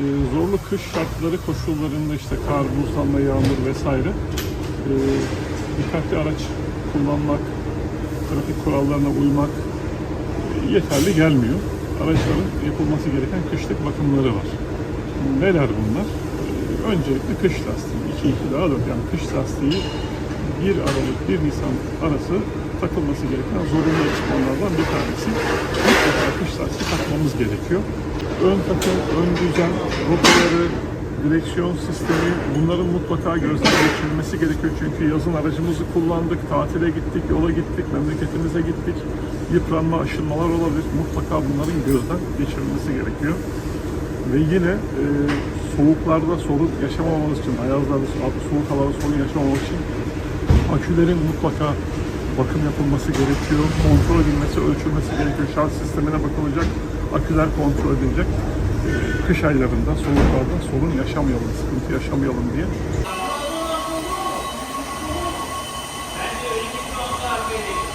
e, zorlu kış şartları koşullarında işte kar, buzlanma, yağmur vesaire e, dikkatli araç kullanmak, trafik kurallarına uymak e, yeterli gelmiyor. Araçların yapılması gereken kışlık bakımları var. Neler bunlar? E, öncelikle kış lastiği, 2 2 daha 4 yani kış lastiği 1 Aralık 1 Nisan arası takılması gereken zorunlu ekipmanlardan bir tanesi. Mutlaka kış lastiği takmamız gerekiyor. Ön takım, ön düzen, rotaları, direksiyon sistemi bunların mutlaka gözden geçirilmesi gerekiyor. Çünkü yazın aracımızı kullandık, tatile gittik, yola gittik, memleketimize gittik. Yıpranma, aşınmalar olabilir. Mutlaka bunların gözden geçirilmesi gerekiyor. Ve yine e, soğuklarda sorun yaşamamamız için, ayazlarda, soğuk havada sorun yaşamamamız için akülerin mutlaka bakım yapılması gerekiyor. Kontrol edilmesi, ölçülmesi gerekiyor. Şarj sistemine bakılacak, aküler kontrol edilecek. Ee, kış aylarında, soğuklarda sorun yaşamayalım, sıkıntı yaşamayalım diye. Thank you.